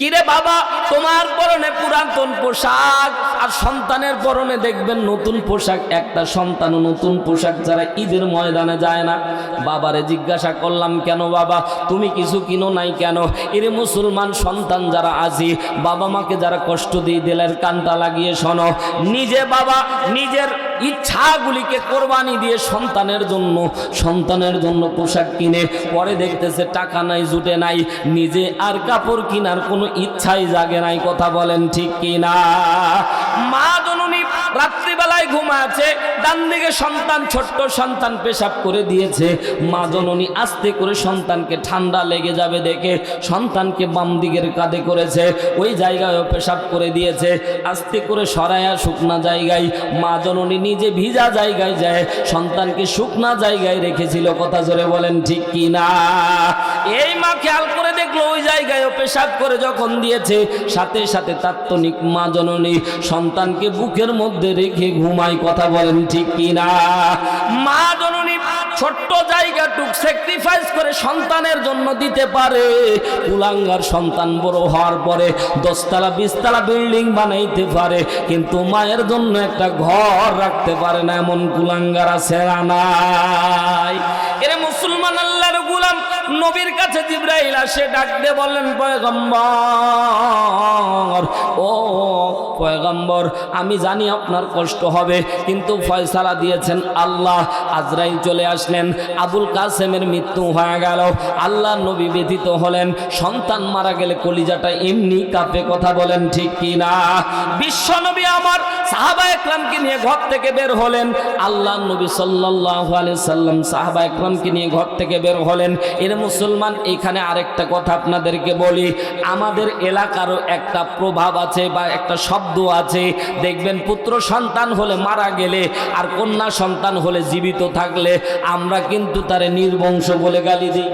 কিরে বাবা, তোমার পরনে পুরাতন পোশাক আর সন্তানের পরনে দেখবেন নতুন পোশাক। একটা সন্তানও নতুন পোশাক যারা ঈদের ময়দানে যায় না। বাবারে জিজ্ঞাসা করলাম, কেন বাবা, তুমি কিছু কিনো নাই কেন? এরে মুসলমান সন্তান যারা আজি, বাবা মাকে যারা কষ্ট দিয়ে দিলের কানটা লাগিয়ে শোনো। নিজে বাবা, নিজের ইচ্ছাগুলিকে কোরবানি দিয়ে সন্তানের জন্য সন্তানের জন্য পোশাক কিনে, পরে দেখতেছে টাকা নাই, জুটে নাই, নিজে আর কাপড় কিনার কোনো ইচ্ছাই জাগে নাই, কথা বলেন ঠিক কিনা? মা জননী রাত্রিবেলায় ঘুমাচ্ছে ডান দিকে সন্তান, ছোট্ট সন্তান পেশাব করে দিয়েছে। মা জননী আস্তে করে সন্তানকে ঠান্ডা লেগে যাবে দেখে সন্তানকে বাম দিকের কাঁধে করেছে, ওই জায়গায়ও পেশাব করে দিয়েছে। আস্তে করে সরায়া শুকনা জায়গায়, মা জননী নিজে ভিজা জায়গায় যায়, সন্তানকে শুকনা জায়গায় রেখেছিল। কথা জোরে বলেন, ঠিক কি না? এই মা খেয়াল করে দেখল, ওই জায়গায়ও পেশাব করে যখন দিয়েছে, সাথে সাথে তাৎক্ষণিক মা জননী সন্তানকে বুকের মধ্যে রেখে ঘুমায়, কথা বলেন ঠিক কি না মা জননী ছোট্ট জায়গাটুক স্যাক্রিফাইস করে সন্তানের জন্য দিতে পারে। কুলাঙ্গার সন্তান বড় হওয়ার পরে দশতলা, বিশতলা বিল্ডিং বানাইতে পারে, কিন্তু মায়ের জন্য একটা ঘর রাখতে পারে না, এমন কুলাঙ্গার আছে না নাই? এরে মুসলমান আল্লাহর নবীর কাছে জিব্রাইল আসে, ডাক দিয়ে বললেন, পয়গম্বর, ও পয়গম্বর, আমি জানি আপনার কষ্ট হবে, কিন্তু ফয়সালা দিয়েছেন আল্লাহ। আজরাইল চলে আসলেন। আবুল কাসেমের মৃত্যু হয়ে গেল। আল্লাহ নবী ব্যথিত হলেন। সন্তান মারা গেলে কলিজাটা এমনি কাঁপে, কথা বলেন ঠিক কি না বিশ্বনবী আমার সাহাবা একরামকে নিয়ে ঘর থেকে বের হলেন। আল্লাহ নবী সাল্লাহ সাল্লাম সাহাবা একরামকে নিয়ে ঘর থেকে বের হলেন। এর মুসলমান, এখানে আরেকটা কথা আপনাদেরকে বলি। আমাদের এলাকারও একটা প্রভাব আছে বা একটা শব্দ আছে। দেখবেন পুত্র সন্তান হলে মারা গেলে আর কন্যা সন্তান হলে জীবিত থাকলে আমরা কিন্তু তারে নির্বংশ বলে গালি দিই।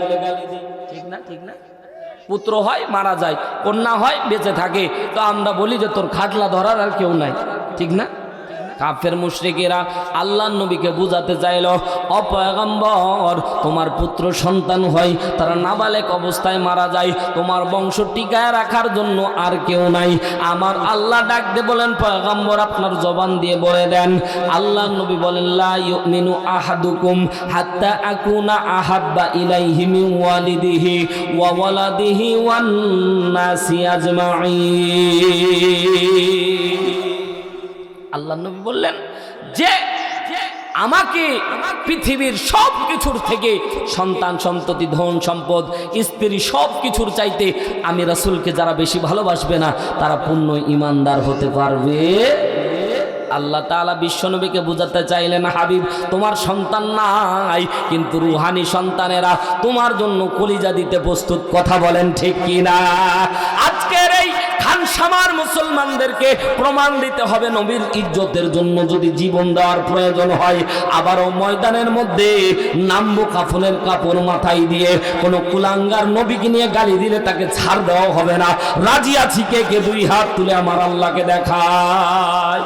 ঠিক না ঠিক না? পুত্র হয়, মারা যায়, কন্যা হয়, বেঁচে থাকে। তো আমরা বলি যে তোর খাটলা ধরার আর কেউ নাই। ঠিক না? কাফের মুশরিকেরা আল্লাহ নবীকে বুঝাতে চাইল অপয়গম্বর তোমার পুত্র সন্তান হয়, তারা নাবালেক অবস্থায় মারা যায়, তোমার বংশ টিকায় রাখার জন্য আর কেউ নাই। আমার আল্লাহ ডাক দিয়ে বলেন, পয়গম্বর, আপনার জবান দিয়ে বলে দেন। আল্লাহ নবী বলেন, লা ইউমিনু আহাদুকুম হাত্তা আকুনা আহাব্বা ইলাইহি মিন ওয়ালিদিহি ওয়া ওয়ালাদিহি ওয়ান নাসি আজমাইন আল্লাহ নবী বললেন, যে আমাকে পৃথিবীর সব কিছুর থেকে সন্তান, সন্ততি, ধন, সম্পদ, স্ত্রী সব কিছুর চাইতে আমি রাসুলকে যারা বেশি ভালোবাসবে না, তারা পূর্ণ ইমানদার হতে পারবে। আল্লাহ তাআলা বিশ্বনবীকে বোঝাতে চাইলেন, হাবিব, তোমার সন্তান নাই, কিন্তু রুহানি সন্তানেরা তোমার জন্য কলিজা দিতে প্রস্তুত, কথা বলেন ঠিক কি না আজকের এই খানসামার মুসলমানদেরকে প্রমাণ দিতে হবে নবীর ইজ্জতের জন্য। যদি জীবন দেওয়ার প্রয়োজন হয়, আবারও ময়দানের মধ্যে নামবো কাফনের কাপড় মাথায় দিয়ে। কোনো কুলাঙ্গার নবীকে নিয়ে গালি দিলে তাকে ছাড় দেওয়া হবে না। রাজি আছি কে কে? দুই হাত তুলে আমার আল্লাহকে দেখায়।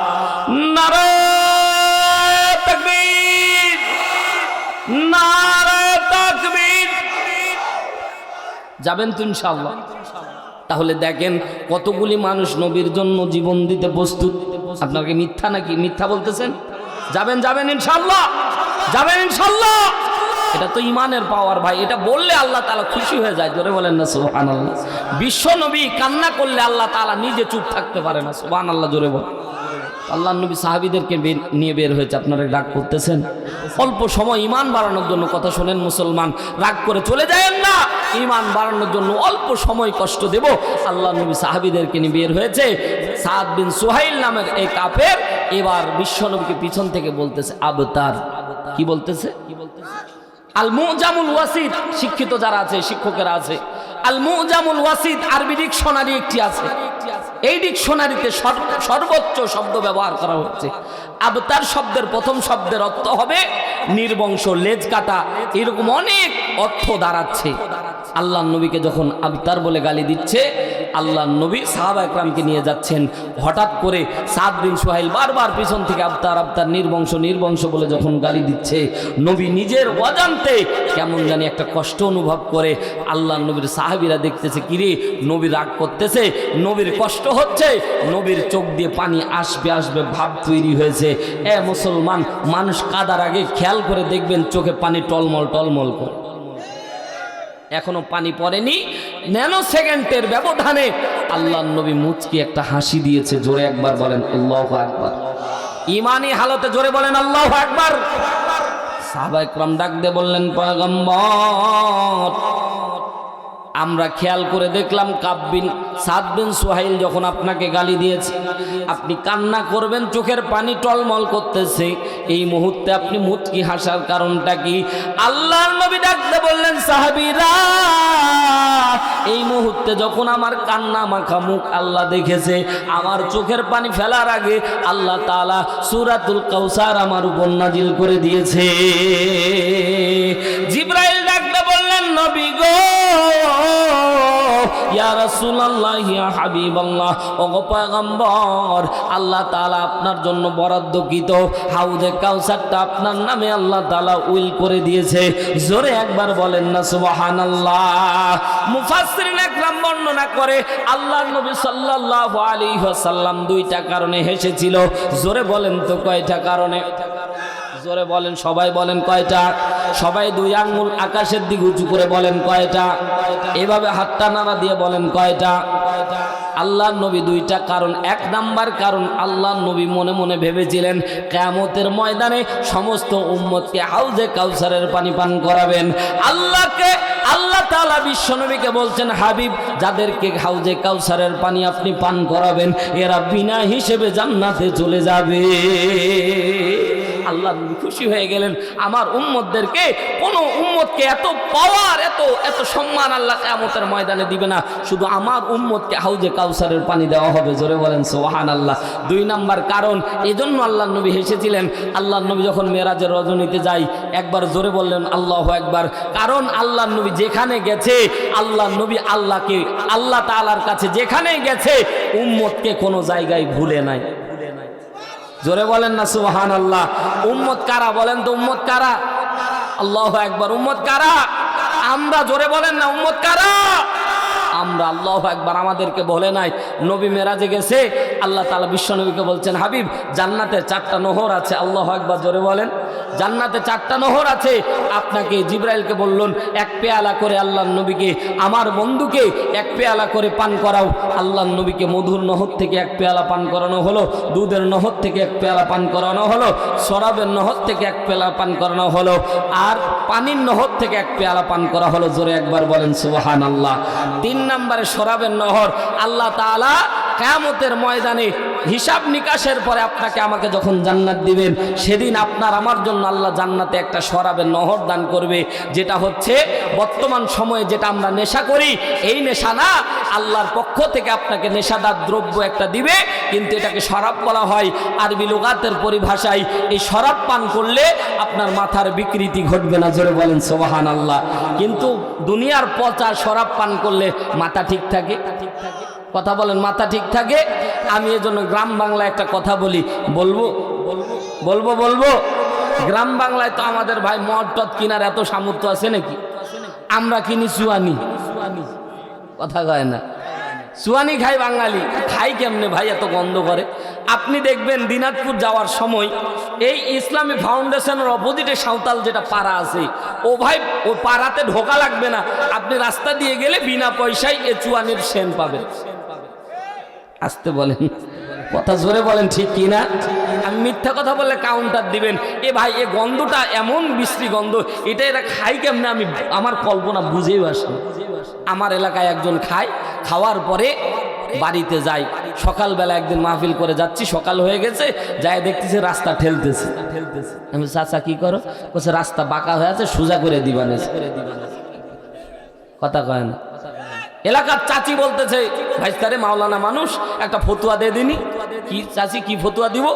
যাবেন তো ইনশাআল্লাহ। তাহলে দেখেন কতগুলি মানুষ নবীর জন্য জীবন দিতে প্রস্তুত। আপনাকে মিথ্যা নাকি মিথ্যা বলতেছেন? যাবেন যাবেন ইনশাল্লাহ যাবেন ইনশাল্লাহ এটা তো ইমানের পাওয়ার ভাই। এটা বললে আল্লাহ তালা খুশি হয়ে যায়। জোরে বলেন না সুহান আল্লাহ বিশ্ব নবী কান্না করলে আল্লাহ তালা নিজে চুপ থাকতে পারে না। সুহান আল্লাহ জোরে বল আল্লাহ নবী সাহাবিদেরকে নিয়ে বের হয়েছে। আপনারা রাগ করতেছেন? অল্প সময় ইমান বাড়ানোর জন্য কথা শোনেন মুসলমান। রাগ করে চলে যায়েন না। ইমান বাড়ানোর জন্য অল্প সময় কষ্ট দেব। আল্লাহ নবী সাহাবিদেরকে নিয়ে বের হয়েছে। সাদ বিন সুহাইল নামের এই কাফের এবার বিশ্বনবীকে পিছন থেকে বলতেছে, আবতার। কি বলতেছে কি বলতেছে? আল মুজামুল ওয়াসিদ, শিক্ষিত যারা আছে, শিক্ষকেরা আছে। আল মুজামুল ওয়াসিদ আরবি ডিকশনারি একটি আছে। এই ডিকশনারিতে সর- সর্বোচ্চ শব্দ ব্যবহার করা হচ্ছে। আবতার শব্দের প্রথম শব্দের অর্থ হবে নির্বংশ, লেজ কাটা। এরকম অনেক অর্থ দাঁড়াচ্ছে। আল্লাহ নবীকে যখন আবতার বলে গালি দিচ্ছে আল্লাহ নবী সাহাবা একরামকে নিয়ে যাচ্ছেন। হঠাৎ করে সাদ বিন সোহাইল বারবার পিছন থেকে আবতার আবতার, নির্বংশ নির্বংশ বলে যখন গালি দিচ্ছে, নবী নিজের অজান্তে কেমন জানি একটা কষ্ট অনুভব করে আল্লাহ নবীর সাহাবিরা দেখতেছে, কিরে, নবী রাগ করতেছে, নবীর কষ্ট হচ্ছে, নবীর চোখ দিয়ে পানি আসবে আসবে, ভাব তৈরি হয়েছে। এ মুসলমান, মানুষ কাদার আগে খেয়াল করে দেখবেন চোখে পানি টলমল টলমল করে। এখনও পানি পড়েনি। ন্যানো সেকেন্ডের ব্যবধানে আল্লাহ নবী মুচকি একটা হাসি দিয়েছে, জোরে একবার বলেন, আল্লাহ একবার ইমানি হালতে জোরে বলেন, আল্লাহ একবার সাহবা একরাম ডাক দিয়ে বললেন, পয়গম্বর আমরা খেয়াল করে দেখলাম কাব্বিন সাদ বিন সোহাইল যখন আপনাকে গালি দিয়েছে, আপনি কান্না করবেন, চোখের পানি টলমল করতেছে। এই মুহূর্তে আপনি মুচকি হাসার কারণটা কি? আল্লাহর নবী ডাকতে বললেন, সাহাবিরা, এই মুহূর্তে যখন আমার কান্না মাখা মুখ আল্লাহ দেখেছে, আমার চোখের পানি ফেলার আগে আল্লাহ তাআলা সুরাতুল কৌসার আমার উপর নাজিল করে দিয়েছে। জিব্রাইল ডাকতে বললেন, নবী গো জোরে একবার বলেন না বর্ণনা করে দুইটা কারণে হেসেছিল। জোরে বলেন তো কয়টা কারণে? জোরে বলেন, সবাই বলেন কয়টা? সবাই দুই আঙ্গুল আকাশের দিকে উঁচু করে বলেন কয়টা? এভাবে হাতটা নাড়া দিয়ে বলেন কয়টা? আল্লাহ নবী দুইটা কারণ, এক নাম্বার কারণ আল্লাহ নবী মনে মনে ভেবেছিলেন, কেয়ামতের ময়দানে সমস্ত উম্মতকে হাউজে কাউসারের পানি পান করাবেন। আল্লাহকে, আল্লাহ তাআলা বিশ্বনবীকে বলছেন, হাবিব, যাদেরকে হাউজে কাউসারের পানি আপনি পান করাবেন, এরা বিনা হিসেবে জান্নাতে চলে যাবে। আল্লাহ খুশি হয়ে গেলেন। আমার উম্মতদেরকে, কোন উম্মতকে এত পাওয়ার এত এত সম্মান আল্লাহ কেমতের ময়দানে দিবে না। শুধু আমার উম্মতকে হাউজে কাউসারের পানি দেওয়া হবে, জোরে বলেন সোহান আল্লাহ দুই নাম্বার কারণ, এজন্য আল্লাহ নবী হেসেছিলেন, আল্লাহ নবী যখন মেরাজের রজনীতে যাই একবার জোরে বললেন আল্লাহ একবার কারণ আল্লাহ নবী যেখানে গেছে, আল্লাহ নবী আল্লাহকে, আল্লাহ তাআলার কাছে যেখানেই গেছে, উম্মতকে কোনো জায়গায় ভুলে নাই। জোরে বলেন না সুহান আল্লাহ উম্মত কারা বলেন তো, উম্মত কারা? আল্লাহ একবার উম্মত কারা? আমরা জোরে বলেন না, উম্মত কারা? আমরা আল্লাহ একবার আমাদেরকে বলে নাই। নবী মেরাজে গেছে, আল্লাহ তালা বিশ্বনবীকে বলছেন, হাবিব জান্নাতের চারটা নোহর আছে, আল্লাহ একবার জোরে বলেন। জান্নাতে চারটা নহর আছে। আপনাকে জিব্রাইলকে বললেন, এক পেয়ালা করে আল্লাহ নবীকে, আমার বন্ধুকে এক পেয়ালা করে পান করাও। আল্লাহ নবীকে মধুর নহর থেকে এক পেয়ালা পান করানো হলো, দুধের নহর থেকে এক পেয়ালা পান করানো হলো, শরাবের নহর থেকে এক পেয়ালা পান করানো হলো, আর পানির নহর থেকে এক পেয়ালা পান করা হলো। জোরে একবার বলেন সুবাহান আল্লাহ তিন নম্বরে শরাবের নহর, আল্লাহ তাআলা কেয়ামতের ময়দানে হিসাব নিকাশের পরে আপনাকে আমাকে যখন জান্নাত দিবেন, সেদিন আপনার আমার জন্য আল্লাহ জান্নাতে একটা শরাবের নহর দান করবে, যেটা হচ্ছে বর্তমান সময়ে যেটা আমরা নেশা করি, এই নেশা না, আল্লাহর পক্ষ থেকে আপনাকে নেশাদার দ্রব্য একটা দিবে, কিন্তু এটাকে শরাব বলা হয় আরবি লোগাতের পরিভাষায়, এই শরাব পান করলে আপনার মাথার বিকৃতি ঘটবে না, জোরে বলেন সোবাহান আল্লাহ কিন্তু দুনিয়ার পচা শরাব পান করলে মাথা ঠিক থাকে ঠিক থাকে? কথা বলেন, মাথা ঠিক থাকে? আমি এজন্য গ্রাম বাংলায় একটা কথা বলি। বলব? বলব? বলব বলব? গ্রাম বাংলায় তো আমাদের ভাই মদ টদ কিনার এত সামর্থ্য আছে নাকি? আমরা কিনি সুয়ানি। কথা কয় না। সুয়ানি খাই বাঙালি। খাই কেমনে ভাই এত গন্ধ করে? আপনি দেখবেন দিনাজপুর যাওয়ার সময় এই ইসলামী ফাউন্ডেশনের অপোজিটে সাঁওতাল যেটা পাড়া আছে, ও ভাই, ও পাড়াতে ঢোকা লাগবে না। আপনি রাস্তা দিয়ে গেলে বিনা পয়সায় এ চুয়ানির সেন পাবেন। আসতে বলেন। কথা জোরে বলেন, ঠিক কি না? আমি মিথ্যা কথা বললে কাউন্টার দিবেন। এ ভাই, এ গন্ধটা এমন বিশ্রী গন্ধ, এটা এরা খাই কেমনে? আমি আমার কল্পনা বুঝেই আসে। আমার এলাকায় একজন খায়, খাওয়ার পরে বাড়িতে যাই সকালবেলা একদিন মাহফিল করে যাচ্ছি, সকাল হয়ে গেছে যাই দেখতেছি রাস্তা ঠেলতেছে। ঠেলতেছে আমি চাচা কি করো? বলছে, রাস্তা বাঁকা হয়ে আছে, সোজা করে দিবানে। কথা কয় না। এলাকার চাচি বলতেছে ভাইস্তারে মাওলানা মানুষ, একটা ফতুয়া দিয়ে দিনি। কি চাচি, কি ফতুয়া দিব?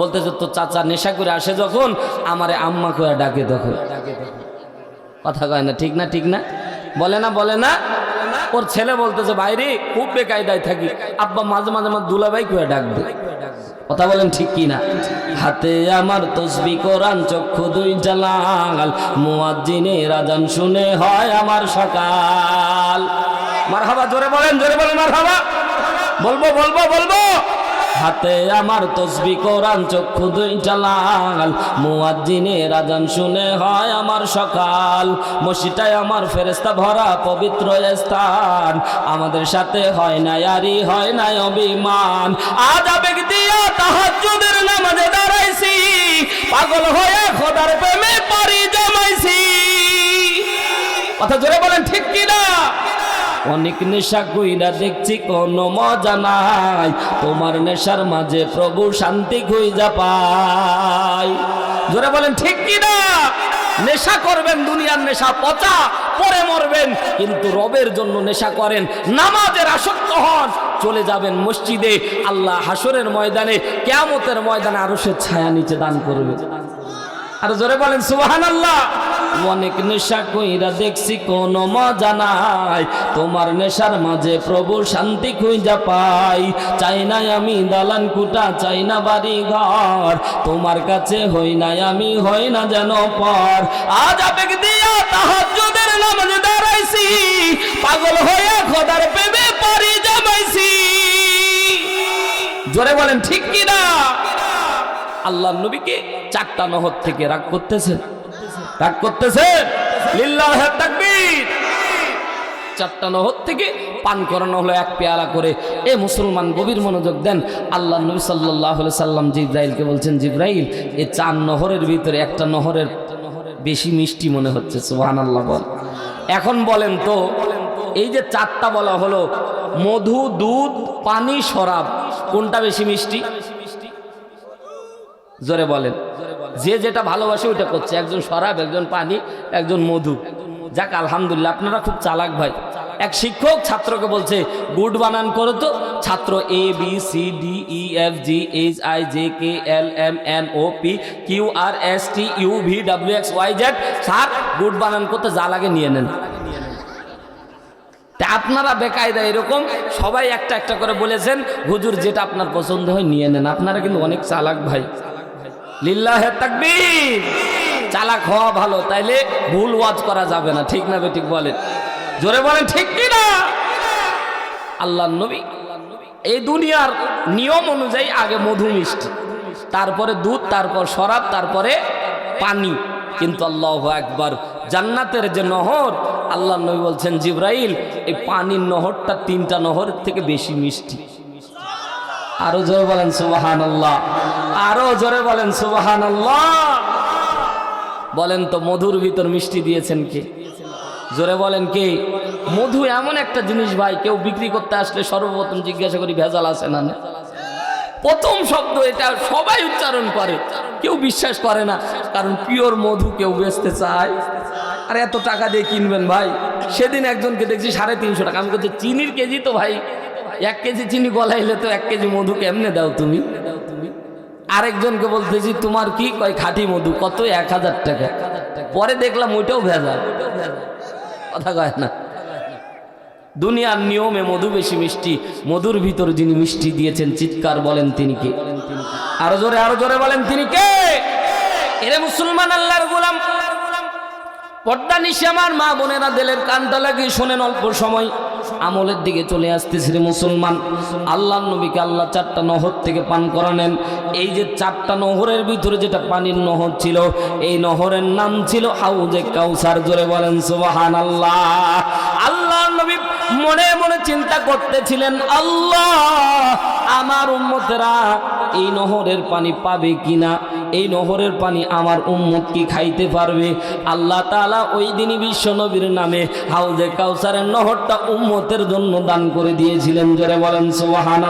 বলতেছে তো চাচা নেশা করে আসে যখন, আমারে আম্মা করে ডাকে তখন। কথা কয় না, ঠিক না ঠিক না? বলে না বলে না? ওর ছেলে বলতেছে বাইরে খুব বেকায়দায় থাকি। আব্বা মাঝে মাঝে আমার দুলাভাই করে ডাকবে কথা বলেন ঠিক কি না? হাতে আমার তসবি, কোরআন, চক্ষু দুই জালাল। মুয়াজ্জিনের আজান শুনে হয় আমার সকাল। মারহাবা, জোরে বলেন জোরে বলেন, মারহাবা। বলব বলব বলব। হাতে আমার তসবি, কোরআন, চক্ষু দুইটা লাল। মুয়াজ্জিনের আজান শুনে হয় আমার সকাল। মসজিটায় আমার ফেরেস্তা ভরা পবিত্র স্থান। আমাদের সাথে হয় না আরি, হয় না অভিমান। আজ আবেগ দিয়া তাহাজ্জুদের নামাজে দাঁড়াইছি। পাগল হয়ে খোদার প্রেমে পারি জমাইছি। কথা জোরে বলেন, ঠিক কিনা? অনেক নেশা কইরা দেখছি কোনো মজা নাই। তোমার নেশার মাঝে প্রভু শান্তি খুঁজা পাই। জোরে বলেন, ঠিক কি না নেশা করবেন, দুনিয়ার নেশা পচা, পরে মরবেন, কিন্তু রবের জন্য নেশা করেন, নামাজের আসক্ত হন, চলে যাবেন মসজিদে, আল্লাহ হাসরের ময়দানে, কেয়ামতের ময়দানে আরও সে ছায়া নিচে দান করবে। আর জোরে বলেন সুবাহান আল্লাহ অনেক নেশা কইরা দেখছি, কোনো মজা নাই। তোমার নেশার মাঝে প্রভু শান্তি খুঁজা পাই। চাই নাই আমি দালান কুটা, চাই না বাড়ি ঘর তোমার কাছে হই নাই আমি, হই না যেন পর। আজ আবেগ দিয়া তাহাজ্জুদের নামাজে দাঁড়াইছি। পাগল হয়ে খোদার প্রেমে পরি জমাইছি। জোরে বলেন, ঠিক কি না আল্লাহ নবীকে চারটা নহর থেকে রাগ করতেছেন রাগ করতেছে, লিল্লাহ তাকবীর। চারটা নহর থেকে পান করানো হলো এক পেয়ালা করে। এ মুসলমান গভীর মনোযোগ দেন। আল্লাহ নবী সাল্লাহ সাল্লাম জিব্রাইলকে বলছেন, জিব্রাইল এই চার নহরের ভিতরে একটা নহরের বেশি মিষ্টি মনে হচ্ছে সুহান আল্লাহ বল। এখন বলেন তো, এই যে চারটা বলা হলো, মধু, দুধ, পানি, শরাব, কোনটা বেশি মিষ্টি? জোরে বলেন। যে যেটা ভালোবাসে ওইটা করছে। একজন শরাব, একজন পানি, একজন মধু। যাক, আলহামদুলিল্লাহ, আপনারা খুব চালাক ভাই। এক শিক্ষক ছাত্রকে বলছে, গুড বানান করো তো। ছাত্র A B C D E F G H I J K L M N O P Q R S T U V W X Y Z sir, good বানান করতে যা লাগে নিয়ে নেন। তা আপনারা বেকায়দা এরকম, সবাই একটা একটা করে বলেছেন, হুজুর, যেটা আপনার পছন্দ হয় নিয়ে নেন। আপনারা কিন্তু অনেক চালাক ভাই। লিল্লাহে তাকবীর। চালাক হওয়া ভালো, তাইলে ভুল ওয়াজ করা যাবে না, ঠিক না ঠিক বলেন? জোরে বলেন, ঠিক কি না? আল্লাহ নবী, এই দুনিয়ার নিয়ম অনুযায়ী আগে মধু মিষ্টি, তারপরে দুধ, তারপর শরাব, তারপরে পানি। কিন্তু আল্লাহ একবার জান্নাতের যে নহর আল্লাহ নবী বলছেন, জিব্রাইল, এই পানির নহরটা তিনটা নহরের থেকে বেশি মিষ্টি। আরও জোরে বলেন সুবাহান আল্লাহ আরও জোরে বলেন সুবাহান আল্লাহ বলেন তো, মধুর ভিতর মিষ্টি দিয়েছেন কে? জোরে বলেন কে? মধু এমন একটা জিনিস ভাই, কেউ বিক্রি করতে আসলে সর্বপ্রথম জিজ্ঞাসা করি, ভেজাল আছে না না প্রথম শব্দ এটা সবাই উচ্চারণ করে, কেউ বিশ্বাস করে না, কারণ পিওর মধু কেউ বেচতে চায়। আর এত টাকা দিয়ে কিনবেন ভাই? সেদিন একজনকে দেখছি সাড়ে তিনশো টাকা, আমি বলছি, চিনির কেজি তো ভাই এক কেজি চিনি গলাইলে তো এক কেজি মধু কেমনে দাও তুমি? আরেকজনকে বলতেছি, তোমার কি? কয়, খাঁটি মধু, কত? এক হাজার টাকা। পরে দেখলাম ওইটাও ভেজাল। কথা কয় না। দুনিয়ার নিয়মে মধু বেশি মিষ্টি। মধুর ভিতর যিনি মিষ্টি দিয়েছেন, চিৎকার বলেন তিনি কে? আরও জোরে আরও জোরে বলেন তিনি কে? এরে মুসলমান আল্লাহর গোলাম। পর্দা নিশে আমার মা বোনেরা দিলের কানটা লাগিয়ে শোনেন অল্প সময়। আমলের দিকে চলে আসতেছে রে মুসলমান। আল্লাহ নবীকে আল্লাহ চারটা নহর থেকে পান করানেন এই যে চারটা নহরের ভিতরে যেটা পানির নহর ছিল, এই নহরের নাম ছিল হাউজে কাউসার, জোরে বলেন সুবাহান আল্লাহ আল্লাহ নবী মনে মনে চিন্তা করতেছিলেন, আল্লাহ, আমার উম্মতেরা এই নহরের পানি পাবে কিনা? এই নহরের পানি আমার উম্মত কি খাইতে পারবে? আল্লাহ তালা ওই দিনই বিশ্ব নবীর নামে হাউজে কাউসারের নহরটা উম্মতের জন্য দান করে দিয়েছিলেন। জোরে বলেন সোহান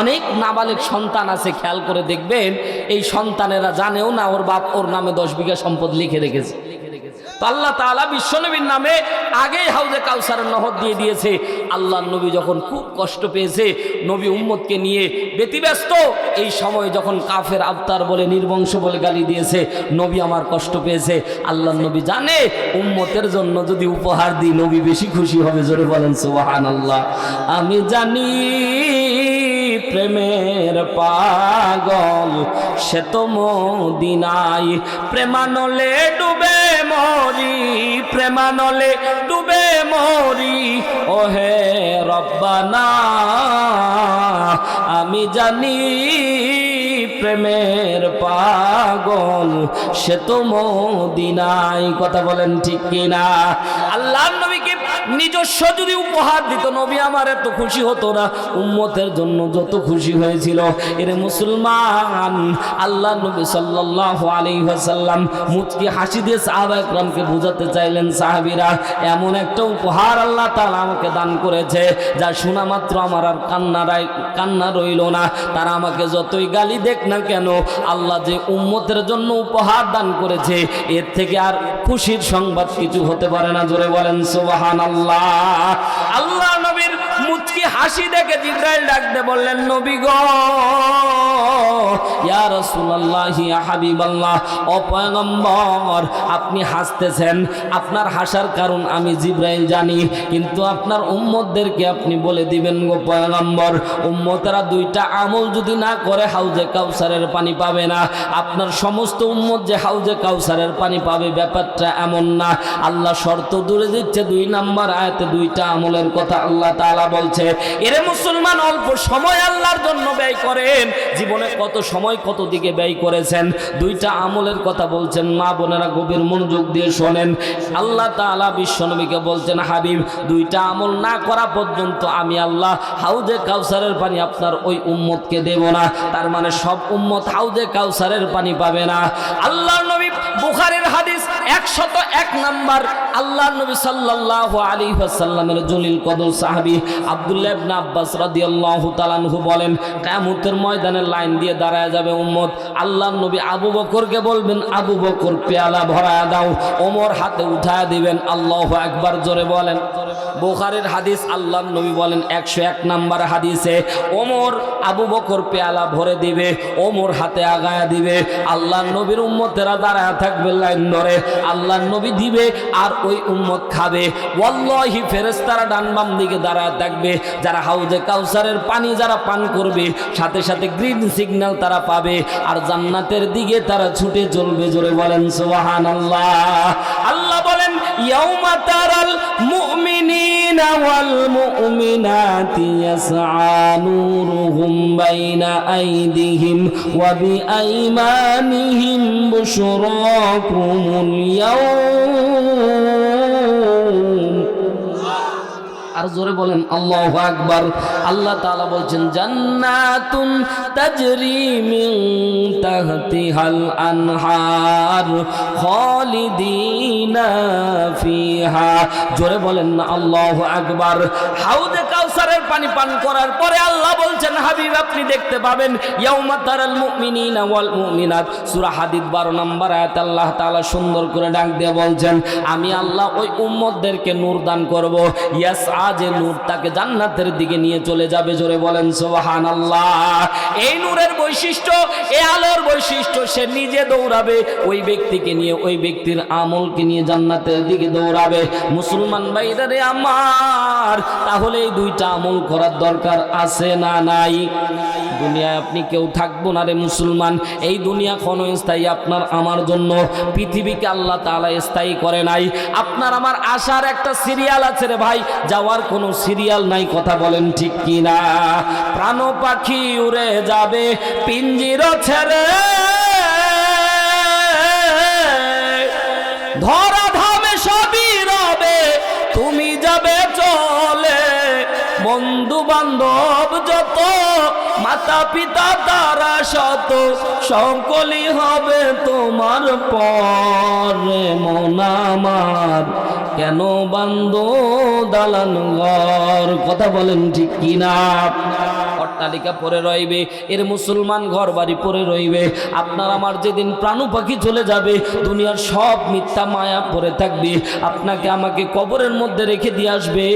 অনেক নাবালিক সন্তান আছে, খেয়াল করে দেখবেন, এই সন্তানেরা জানেও না, ওর বাপ ওর নামে দশ বিঘা সম্পদ লিখে রেখেছে। আল্লাহ তাআলা বিশ্বনবীর নামে আগেই হাউজে কাউসারের নহর দিয়ে দিয়েছে। আল্লাহ নবী যখন খুব কষ্ট পেয়েছে, নবী উম্মদকে নিয়ে ব্যতিব্যস্ত, এই সময় যখন কাফের আবতার বলে নির্বংশ বলে গালি দিয়েছে, নবী আমার কষ্ট পেয়েছে। আল্লাহ নবী জানে, উম্মতের জন্য যদি উপহার দিই, নবী বেশি খুশি হবে, জোরে বলেন সোহান আল্লাহ আমি জানি প্রেমের পাগল, সে তো মদিনাই প্রেমানলে ডুবে মরি, প্রেমানলে ডুবে মরি। ওহে রব্বানা, আমি জানি প্রেমের পাগল, সে তো মদিনাই কথা বলেন ঠিক কিনা? আল্লাহ নিজস্ব যদি উপহার দিত, নবী আমার এত খুশি হতো না। উম্মতের জন্য যত খুশি হয়েছিল। এর মুসলমান আল্লাহ নবী সাল্লাল্লাহু আলাইহি ওয়াসাল্লাম মুচকি হাসি দিয়ে সাহাবা একরামকে বোঝাতে চাইলেন, সাহাবীরা, এমন একটা উপহার আল্লাহ তাআলা আমাকে দান করেছে, যা শোনা মাত্র আমার আর কান্না রাই, কান্না রইল না। তারা আমাকে যতই গালি দেখ না কেন, আল্লাহ যে উম্মতের জন্য উপহার দান করেছে, এর থেকে আর খুশির সংবাদ কিছু হতে পারে না। জোরে বলেন সুবাহান আল্লাহ আল্লাহ নবীর মুচকি হাসি দেখে জিব্রাইল ডাকতে বললেন, নবী গো, ইয়া রাসূলুল্লাহ, ইয়া হাবিবাল্লাহ, ও পয়গম্বর, আপনি হাসতেছেন। আপনার হাসার কারণ আমি জিব্রাইল জানি, কিন্তু আপনার উম্মতদেরকে আপনি বলে দিবেন গো পয়গম্বর, উম্মতেরা দুইটা আমল যদি না করে, হাউজে কাউসারের পানি পাবে না। আপনার সমস্ত উম্মত যে হাউজে কাউসারের পানি পাবে, ব্যাপারটা এমন না। আল্লাহ শর্ত দূরে দিচ্ছে, দুই নাম্বার আয়াতে দুইটা আমলের কথা আল্লাহ তাআলা বলছে এরে মুসলমান, অল্প সময় আল্লাহর জন্য ব্যয় করেন। জীবনে কত সময়, কত দিকে ব্যয় করেছেন? দুইটা আমলের কথা বলছেন। মা বোনেরা গভীর মনোযোগ দিয়ে শোনেন। আল্লাহ তাআলা বিশ্বনবীকে বলছেন, হাবিব, দুইটা আমল না করা পর্যন্ত আমি আল্লাহ হাউজে কাউসারের পানি আপনার ওই উম্মতকে দেব না। তার মানে সব উম্মত হাউজে কাউসারের পানি পাবে না। আল্লাহ নবী বুখারের হাদিস একশত এক নাম্বার আল্লাহ নবী সাল্লাহ আলী ওয়াসাল্লামের জলিল কদর সাহাবী আবদুল্লাহ ইবনে আব্বাস রাদিয়াল্লাহু তাআলা আনহু বলেন, কিয়ামতের ময়দানে লাইন দিয়ে দাঁড়ায় যাবে উম্মত। আল্লাহ নবী আবু বকরকে বলবেন, আবু বকর পেয়ালা ভরায় দাও। ওমর হাতে উঠায় দিবেন, আল্লাহু আকবার জোরে বলেন। বুখারীর হাদিস আল্লাহ নবী বলেন একশো এক নাম্বার হাদিসে, ওমর আবু বকর পেয়ালা ভরে দিবে, ওমর হাতে আগায়া দিবে আল্লাহ নবীর উম্মতেরা দাঁড়ায় থাকবে লাইন ধরে আল্লাহ নবী দিবে আর ওই উম্মত খাবে। ওয়াল্লাহি ফেরেশতারা ডান বাম দিকে দাঁড়ায় থাকবে, যারা হাউজে কাউসারের পানি যারা পান করবে, সাথে সাথে গ্রিন সিগন্যাল তারা পাবে, আর জান্নাতের দিকে তারা ছুটে চলবে জোরে বলেন সুবহানাল্লাহ। আল্লাহ বলেন, ইয়াউমা তারাল মুমিনিনা ওয়াল মুমিনাতি ইয়াসআ নূরুহুম বাইনা আইদিহিম ওয়া বিআইমানিহিম বুশরাকুমুল ইয়াউম আর জোরে বলেন, আল্লাহ আকবার। আল্লাহ তাআলা বলছেন, জান্নাতুন তাজরি আনহার ফিহা। জোরে বলেন না আল্লাহু আকবার। হাউদে কাউসারের পানি পান করার পরে আল্লাহ বলছেন, হাবিব, আপনি দেখতে পাবেন, ইয়াউমা তারাল মুমিনিনা ওয়াল মুমিনাত। সূরা হাদিদ 12 নম্বর আয়াত আল্লাহ তাআলা সুন্দর করে ডাক দিয়ে বলছেন, আমি আল্লাহ ওই উম্মতদেরকে নূর দান করব। ইয়াস আজে নূর তাকে জান্নাতের দিকে নিয়ে চলে যাবে, জোরে বলেন, সুবহানাল্লাহ। এই নূরের বৈশিষ্ট্য এই আলোর বৈশিষ্ট্য, সে নিজে দৌড়াবে, ওই ব্যক্তিকে নিয়ে, ওই ব্যক্তির আমলকে নিয়ে জান্নাতের দিকে দৌড়াবে। মুসলমান ভাইরা রে আমার, তাহলে এই দুইটা আমল করার দরকার আছে না নাই? দুনিয়ায় আপনি কেউ থাকব না রে মুসলমান। এই দুনিয়া ক্ষণস্থায়ী আপনার, আমার জন্য। পৃথিবীকে আল্লাহ তাআলা স্থায়ী করে নাই। আপনার আমার আশার একটা সিরিয়াল আছে রে ভাই যাওয়ার কোনো সিরিয়াল নাই, কথা বলেন ঠিক কিনা? প্রাণ পাখি উড়ে যাবে, পিঞ্জির ছেড়ে। ধরা ধামে সবই রবে, তুমি যাবে চলে বন্ধু বান্ধব যত মাতা পিতা তারা শত, সকলই হবে তোমার পরে মনামার কেন বান্ধ দালান ঘর? কথা বলেন ঠিক কিনা? অট্টালিকা পরে রইবে। এর মুসলমান ঘর বাড়ি পরে রইবে। আপনার আমার যেদিন প্রাণু পাখি চলে যাবে, দুনিয়ার সব মিথ্যা মায়া পরে থাকবে। আপনাকে আমাকে কবরের মধ্যে রেখে দিয়ে আসবে।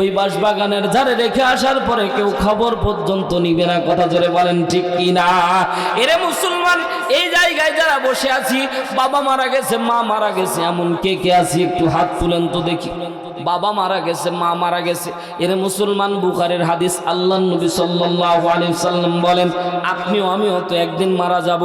ওই বাঁশবাগানের ধারে রেখে আসার পরে কেউ খবর পর্যন্ত নিবে না। কথা জোরে বলেন, ঠিক কি না এরে মুসলমান, এই জায়গায় যারা বসে আছি, বাবা মারা গেছে, মা মারা গেছে, এমন কে কে আছি? একটু হাত তুলেন তো দেখি। বাবা মারা গেছে, মা মারা গেছে। এর মুসলমান বুখারের হাদিস আল্লাহ নবী আলাইহি সাল্লাম বলেন, আপনিও আমিও তো একদিন মারা যাব।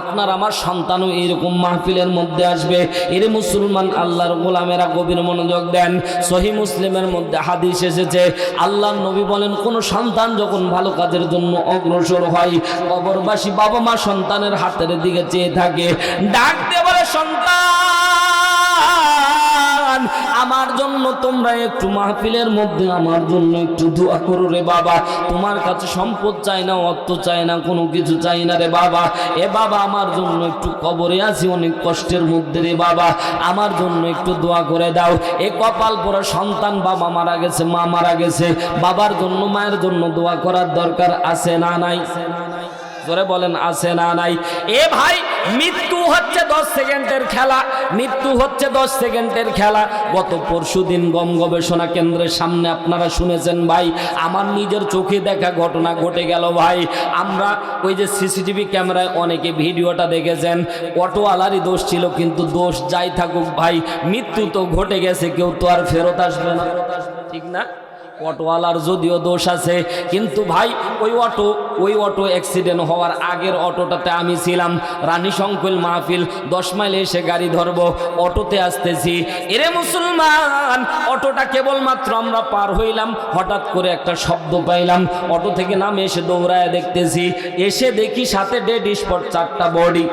আপনার আমার সন্তানও এরকম মাহফিলের মধ্যে আসবে। এর মুসলমান আল্লাহর গোলামেরা গভীর মনোযোগ দেন। সহি মুসলিমের মধ্যে হাদিস এসেছে আল্লাহ নবী বলেন, কোন সন্তান যখন ভালো কাজের জন্য অগ্রসর হয়, কবরবাসী বাবা মা সন্তানের হাতের দিকে চেয়ে থাকে। ডাক দিয়ে বলে, সন্তান! আমার জন্য তোমরা একটু মাহফিলের মধ্যে আমার জন্য একটু দোয়া করো রে বাবা। তোমার কাছে সম্পদ চাই না, অর্থ চাই না, কোনো কিছু চাই না রে বাবা। এ বাবা, আমার জন্য একটু কবরে আছি, অনেক কষ্টের মধ্যে রে বাবা। আমার জন্য একটু দোয়া করে দাও। এ কপাল পরে সন্তান বাবা মারা গেছে, মা মারা গেছে। বাবার জন্য, মায়ের জন্য দোয়া করার দরকার আছে না নাই? জোরে বলেন, আছে না নাই? এ ভাই মৃত্যু হচ্ছে দশ সেকেন্ডের খেলা, মৃত্যু হচ্ছে দশ সেকেন্ডের খেলা। গত পরশু দিন গম গবেষণা কেন্দ্রের সামনে আপনারা শুনেছেন ভাই, আমার নিজের চোখে দেখা ঘটনা ঘটে গেল ভাই। আমরা ওই যে সিসিটিভি ক্যামেরায় অনেকে ভিডিওটা দেখেছেন অটোওয়ালারই দোষ ছিল, কিন্তু দোষ যাই থাকুক ভাই, মৃত্যু তো ঘটে গেছে, কেউ তো আর ফেরত আসবে না। ঠিক না? অটোওয়ালার যদিও দোষ আছে, কিন্তু ভাই, ওই অটো ওই অটো অ্যাক্সিডেন্ট হওয়ার আগের অটোটাতে আমি ছিলাম। রানী সংকুল মাহফিল, দশ মাইল এসে গাড়ি ধরবো, অটোতে আসতেছি। এরে মুসলমান, অটোটা কেবলমাত্র আমরা পার হইলাম, হঠাৎ করে একটা শব্দ পাইলাম। অটো থেকে নামে এসে দৌড়ায় দেখতেছি, এসে দেখি সাথে ডেড স্পট চারটা বডি বডি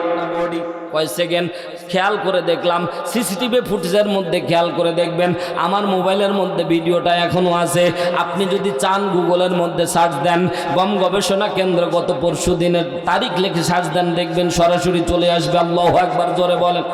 কয় সেকেন্ড? খেয়াল করে দেখলাম সিসিটিভি ফুটেজের মধ্যে খেয়াল করে দেখবেন। আমার মোবাইলের মধ্যে ভিডিওটা এখনও আছে। আপনি যদি চান গুগলের মধ্যে সার্চ দেন, গম গবেষণা কেন্দ্র গত পরশু দিনের তারিখ লিখে সার্চ দেন, দেখবেন সরাসরি চলে আসবে। আল্লাহ একবার জোরে বলেন।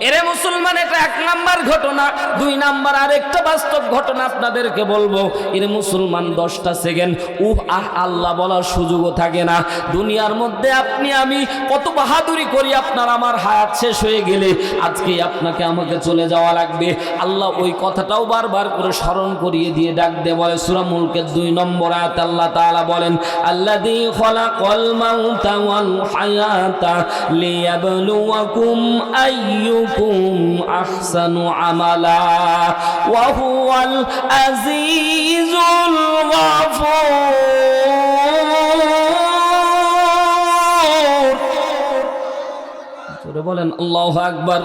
এরে মুসলমান, এটা এক নাম্বার ঘটনা। দুই নাম্বার আরেকটা বাস্তব ঘটনা আপনাদেরকে বলব। এরে মুসলমান, দশটা সেকেন্ড। উহ, আহ, আল্লাহ বলার সুযোগও থাকে না। দুনিয়ার মধ্যে আপনি, আমি কত বাহাদুরি করি, আপনার আমার হায়াত শেষ হয়ে গেলে। আজকে আপনাকে আমাকে চলে যাওয়া লাগবে। আল্লাহ ওই কথাটাও বারবার করে স্মরণ করিয়ে দিয়ে ডাক দে। বলে সূরা মুলকের দুই নম্বর আয়াত আল্লাহ তাআলা বলেন, আল্লাযী খলাকাল মাউতা ওয়াল হায়াতা লিয়াবলুয়াকুম আইয়ুকুম আমালা ওয়া হুয়াল আজিজুল গফুর জোরে বলেন আল্লাহ আকবার।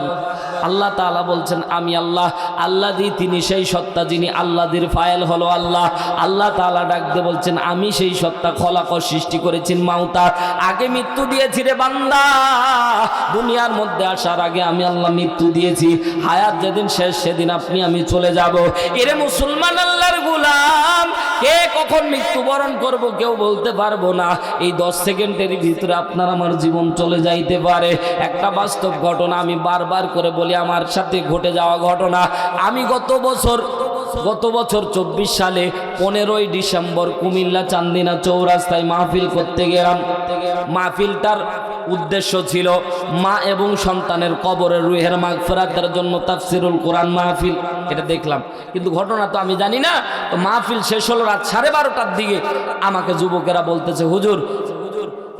আল্লাহ তাআলা বলছেন, আমি আল্লাহ আল্লাহ দি তিনি সেই সত্তা যিনি আল্লাহদের ফাইল হলো আল্লাহ। আল্লাহ তাআলা ডাকতে বলছেন, আমি সেই সত্তা খলাক সৃষ্টি করেছেন মাউতা। আগে মৃত্যু দিয়েছি রে বান্দা। দুনিয়ার মধ্যে আসার আগে আমি আল্লাহ মৃত্যু দিয়েছি। হায়াত যেদিন শেষ, সেদিন আপনি, আমি চলে যাব। এরে মুসলমান আল্লাহর গুলাম কে কখন মৃত্যুবরণ করব কেউ বলতে পারব না। এই দশ সেকেন্ডের ভিতরে আপনার আমার জীবন চলে যাইতে পারে। একটা বাস্তব ঘটনা আমি বারবার করে বলি, আমার সাথে ঘটে যাওয়া ঘটনা। আমি গত বছর গত বছর চব্বিশ সালে পনেরোই ডিসেম্বর কুমিল্লা চান্দিনা চৌরাস্তায় মাহফিল করতে গেলাম। মাহফিলটার উদ্দেশ্য ছিল মা এবং সন্তানের কবরের রুহের মাগ ফেরাতের জন্য তাফসিরুল কোরআন মাহফিল। এটা দেখলাম। কিন্তু ঘটনা তো আমি জানি না। তো মাহফিল শেষ হলো রাত সাড়ে বারোটার দিকে। আমাকে যুবকেরা বলতেছে, হুজুর,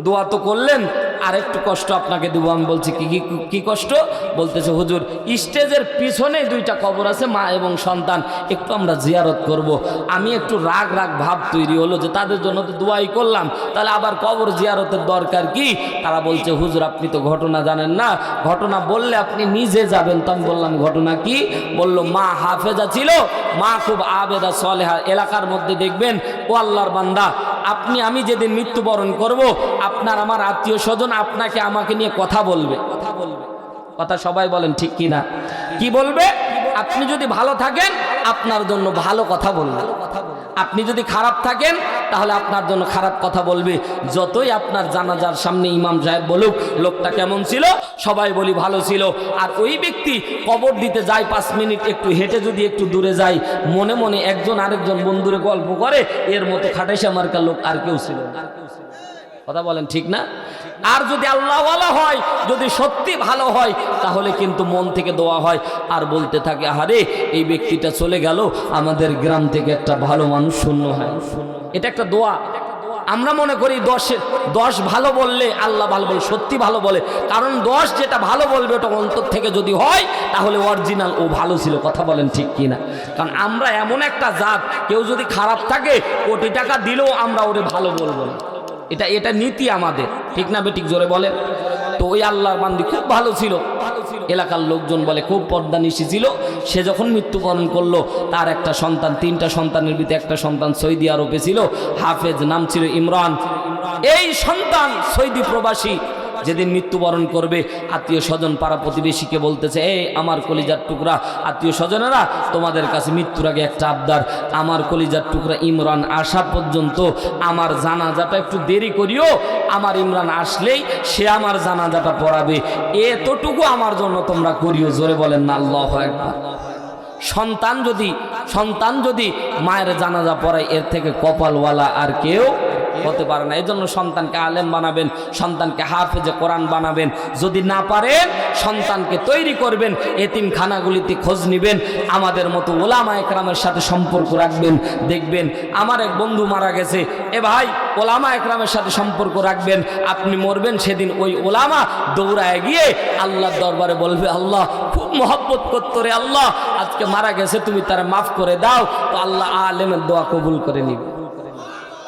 দোয়া তো করলেন আর একটু কষ্ট আপনাকে দেবো, আমি বলছি, কি কি কি কষ্ট? বলতেছে, হুজুর, স্টেজের পিছনে দুইটা কবর আছে, মা এবং সন্তান, একটু আমরা জিয়ারত করব। আমি একটু রাগ রাগ ভাব তৈরি হলো যে তাদের জন্য তো দোয়াই করলাম, তাহলে আবার কবর জিয়ারতের দরকার কি? তারা বলছে, হুজুর, আপনি তো ঘটনা জানেন না, ঘটনা বললে আপনি নিজে যাবেন। তো আমি বললাম, ঘটনা কি? বলল, মা হাফেজা ছিল, মা খুব আবেদা, সলেহা, এলাকার মধ্যে দেখবেন, ও আল্লাহর বান্দা আপনি, আমি যেদিন মৃত্যুবরণ করব, আপনার আমার আত্মীয় স্বজন আপনাকে আমাকে নিয়ে কথা বলবে। কথা বলবে কথা সবাই বলেন ঠিক কি না? কি বলবে? আপনি যদি ভালো থাকেন, আপনার জন্য ভালো কথা বলবে। আপনি যদি খারাপ থাকেন তাহলে আপনার জন্য খারাপ কথা বলবে। যতই আপনার জানাজার সামনে ইমাম সাহেব বলুক, লোকটা কেমন ছিল? সবাই বলি ভালো ছিল। আর ওই ব্যক্তি কবর দিতে যায় পাঁচ মিনিট, একটু হেঁটে যদি একটু দূরে যায়, মনে মনে একজন আরেকজন বন্ধুরে গল্প করে, এর মতো খাটাইশা মার্কা লোক আর কেউ ছিল। কথা বলেন ঠিক না? আর যদি আল্লাহ আল্লাহওয়ালা হয়, যদি সত্যি ভালো হয়, তাহলে কিন্তু মন থেকে দোয়া হয়। আর বলতে থাকে আরে এই ব্যক্তিটা চলে গেল, আমাদের গ্রাম থেকে একটা ভালো মানুষ শূন্য হয়। এটা একটা দোয়া। আমরা মনে করি দশের, দশ ভালো বললে আল্লাহ ভালো বলে, সত্যি ভালো বলে। কারণ দশ যেটা ভালো বলবে, ওটা অন্তর থেকে যদি হয়, তাহলে অরিজিনাল ও ভালো ছিল। কথা বলেন ঠিক কি না কারণ আমরা এমন একটা জাত, কেউ যদি খারাপ থাকে, কোটি টাকা দিলেও আমরা ওরে ভালো বলব না। এটা এটা নীতি আমাদের। ঠিক না বেটিক জোরে বলে? তো ওই আল্লাহর বান্দি খুব ভালো ছিল। এলাকার লোকজন বলে, খুব পর্দা নিশি ছিল। সে যখন মৃত্যুবরণ করল, তার একটা সন্তান, তিনটা সন্তানের ভিতরে একটা সন্তান সৌদি আরবে ছিল। হাফেজ, নাম ছিল ইমরান। এই সন্তান সৌদি প্রবাসী যেদিন মৃত্যুবরণ করবে, আত্মীয় স্বজন পাড়া প্রতিবেশীকে বলতেছে, এই আমার কলিজার টুকরা, আত্মীয় স্বজনেরা, তোমাদের কাছে মৃত্যুর আগে একটা আবদার। আমার কলিজার টুকরা ইমরান আসা পর্যন্ত আমার জানাজাটা একটু দেরি করিও, আমার ইমরান আসলেই সে আমার জানাজাটা পড়াবে। এতটুকু আমার জন্য তোমরা করিও। জোরে বলেন না, আল্লাহ একবার সন্তান যদি সন্তান যদি মায়ের জানাজা পড়ায়, এর থেকে কপালওয়ালা আর কেউ হতে পারে না। এই জন্য সন্তানকে আলেম বানাবেন, সন্তানকে হাফেজে কোরআন বানাবেন। যদি না পারেন, সন্তানকে তৈরি করবেন, এতিমখানাগুলিতে খোঁজ নিবেন, আমাদের মতো ওলামা একরামের সাথে সম্পর্ক রাখবেন, দেখবেন আমার এক বন্ধু মারা গেছে। এ ভাই, ওলামা একরামের সাথে সম্পর্ক রাখবেন, আপনি মরবেন সেদিন ওই ওলামা দৌড়ায় গিয়ে আল্লাহর দরবারে বলবে, আল্লাহ, খুব মহব্বত করতো রে আল্লাহ, আজকে মারা গেছে, তুমি তারা মাফ করে দাও। তো আল্লাহ আলেমের দোয়া কবুল করে নিবে।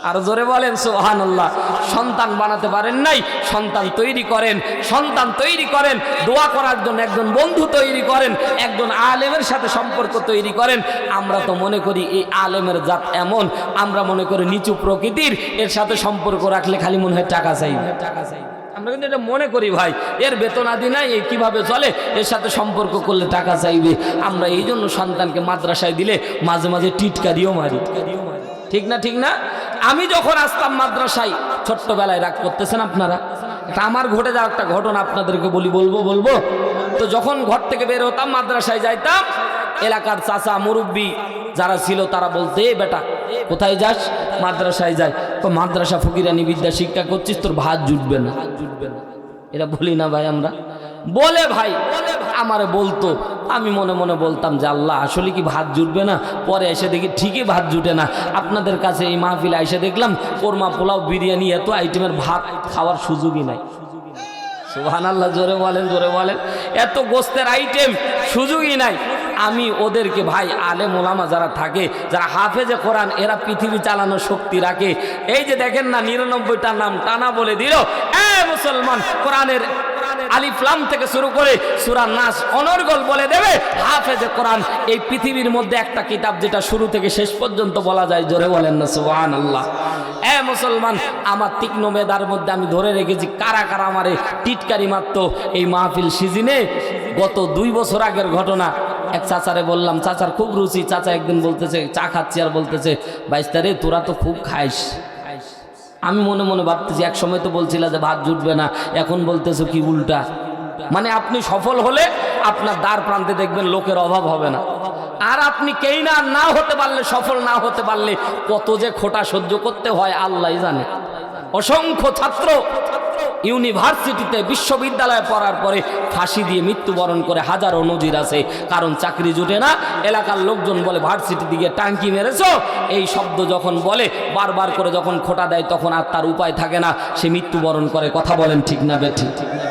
আর জোরে বলেন সোহান আল্লাহ সন্তান বানাতে পারেন নাই, সন্তান তৈরি করেন, সন্তান তৈরি করেন, দোয়া করার জন্য একজন বন্ধু তৈরি করেন, একজন আলেমের সাথে সম্পর্ক তৈরি করেন। আমরা তো মনে করি এই আলেমের জাত এমন, আমরা মনে করি নিচু প্রকৃতির, এর সাথে সম্পর্ক রাখলে খালি মনে হয় টাকা চাইবে। টাকা চাইবে আমরা কিন্তু এটা মনে করি ভাই, এর বেতন আদি নাই, এ কীভাবে চলে, এর সাথে সম্পর্ক করলে টাকা চাইবে। আমরা এই জন্য সন্তানকে মাদ্রাসায় দিলে মাঝে মাঝে টিটকারিও মারি। ঠিক না ঠিক না? আমি যখন আসতাম মাদ্রাসায়, ছোট্টবেলায় রাগ করতেছেন আপনারা? এটা আমার ঘটে যাওয়া একটা ঘটনা আপনাদেরকে বলি, বলব বলব। তো যখন ঘর থেকে বের হতাম, মাদ্রাসায় যাইতাম, এলাকার চাচা, মুরব্বী যারা ছিল, তারা বলতে, "এ বেটা, কোথায় যাস? মাদ্রাসায় যাই তো মাদ্রাসা ফকিরানি বিদ্যা শিক্ষা করছিস, তোর ভাত জুটবে না জুটবে না। এটা বলি না ভাই আমরা। বলে ভাই, আমারে বলতো আমি মনে মনে বলতাম যে আল্লাহ, আসলে কি ভাত জুটবে না? পরে এসে দেখি ঠিকই ভাত জুটে না। আপনাদের কাছে এই মাহফিলে এসে দেখলাম, কোরমা পোলাও, বিরিয়ানি, এত আইটেমের ভাত খাওয়ার সুযোগই নাই। সুহান আল্লাহ জোরে বলেন জোরে বলেন। এত গোস্তের আইটেম, সুযোগই নাই। আমি ওদেরকে, ভাই আলে মোলামা যারা থাকে, যারা হাফেজে কোরআন, এরা পৃথিবী চালানোর শক্তি রাখে। এই যে দেখেন না, নিরানব্বইটা নাম টানা বলে দিল, এ মুসলমান, কোরআনের আলিফলাম থেকে শুরু করে সুরা নাস অনর্গল বলে দেবে, হাফেজে কোরআন। এই পৃথিবীর মধ্যে একটা কিতাব যেটা শুরু থেকে শেষ পর্যন্ত বলা যায়, জোরে বলেন না সুহান আল্লাহ এ মুসলমান, আমার তীক্ষ্ণ মেধার মধ্যে আমি ধরে রেখেছি, কারা কারা আমারে টিটকারি মারতো এই মাহফিল সিজনে? গত দুই বছর আগের ঘটনা, এক চাচারে বললাম, চাচার খুব রুচি। চাচা একদিন বলতেছে, চা খাচ্ছি। আর বলতেছে, বাইশ বাইস্তারে তোরা তো খুব খাইস। আমি মনে মনে ভাবতেছি, এক সময় তো বলছিলা যে ভাত জুটবে না, এখন বলতেছো কি উল্টা? মানে আপনি সফল হলে আপনার দ্বার প্রান্তে দেখবেন লোকের অভাব হবে না। আর আপনি কেই না না হতে পারলে, সফল না হতে পারলে কত যে খোটা সহ্য করতে হয় আল্লাহ জানে। অসংখ্য ছাত্র ইউনিভার্সিটিতে বিশ্ববিদ্যালয়ে পড়ার পরে ফাঁসি দিয়ে মৃত্যুবরণ করে হাজারো নজির আছে। কারণ চাকরি জুটে না। এলাকার লোকজন বলে, ভার্সিটি দিকে টাঙ্কি মেরেছ? এই শব্দ যখন বলে, বারবার করে যখন খোটা দেয়, তখন আর তার উপায় থাকে না। সে মৃত্যুবরণ করে। কথা বলেন ঠিক না বেঠিক